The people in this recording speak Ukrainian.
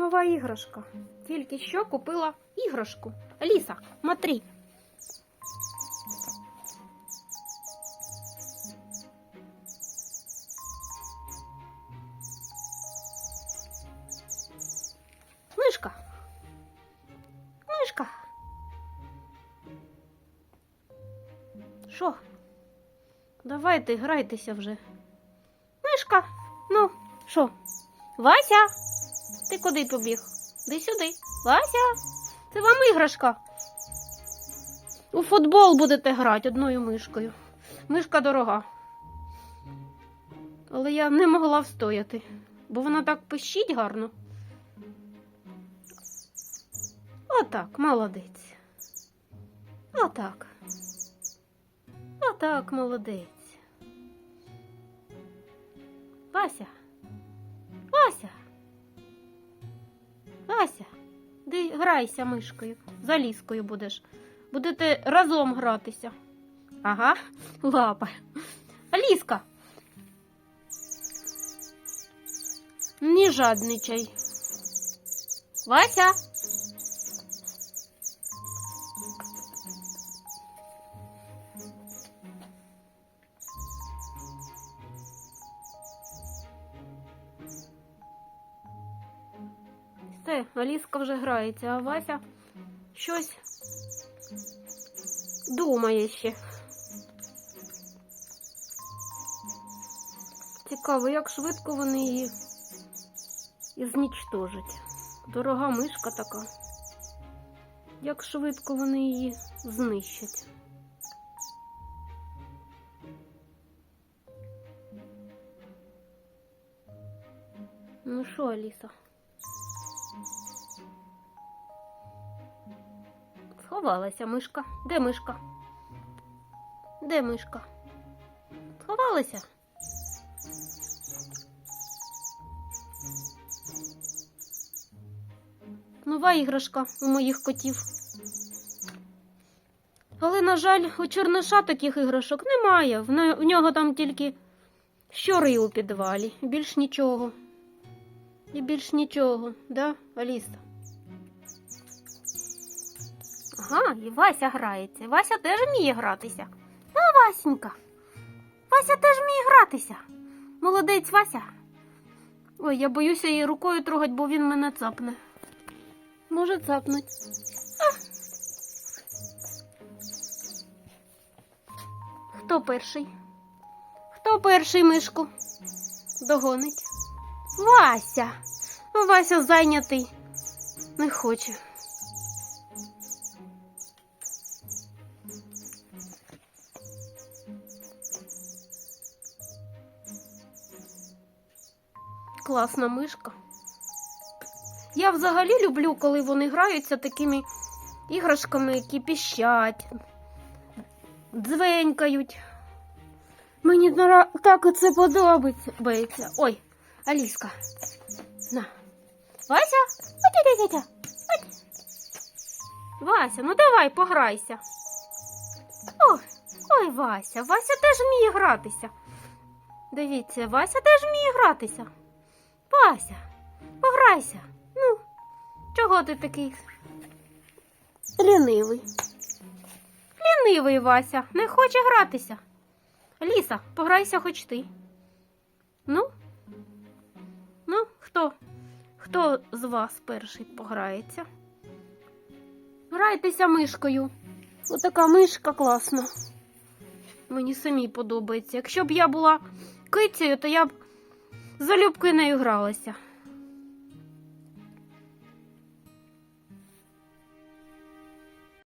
Нова іграшка. Тільки що купила іграшку. Аліса, смотри. Мишка. Мишка. Що? Давайте грайтеся вже. Мишка, ну, що? Вася, ти куди побіг? Іди сюди. Вася, це вам іграшка. У футбол будете грати одною мишкою. Мишка дорога. Але я не могла встояти, бо вона так пищить гарно. Отак, молодець. Отак. Отак, молодець. Вася. Грайся мишкою. За ліскою будеш. Будете разом гратися. Ага, лапа. Ліска. Не жадничай. Вася. Все, Аліска вже грається, а Вася щось думає ще. Цікаво, як швидко вони її і знічтожать. Дорога мишка така. Як швидко вони її знищать. Ну що, Аліса? Сховалася мишка. Де мишка? Де мишка? Сховалася? Нова іграшка у моїх котів. Але, на жаль, у Чорноша таких іграшок немає. В нього там тільки щури у підвалі. Більш нічого. І більш нічого, да, Аліса? Ага, і Вася грається. Вася теж вміє гратися. А, Васенька. Вася теж вміє гратися. Молодець Вася. Ой, я боюся її рукою трогать, бо він мене цапне. Може цапнуть. Хто перший? Хто перший мишку? Догонить. Вася. Вася зайнятий. Не хоче. Класна мишка. Я взагалі люблю, коли вони граються такими іграшками, які піщать, дзвенькають. Мені так оце подобається. Ой, Аліска. На. Вася? Ой-ой-ой-ой. Вася, ну давай пограйся. Ой, ой, Вася, Вася теж вміє гратися. Дивіться, Вася теж вміє гратися. Вася, пограйся. Ну, чого ти такий лінивий? Лінивий Вася, не хоче гратися. Ліса, пограйся хоч ти. Ну? Ну, хто? Хто з вас перший пограється? Грайтеся мишкою. Отака мишка класна. Мені самі подобається. Якщо б я була кицею, то я б залюбки нею гралася.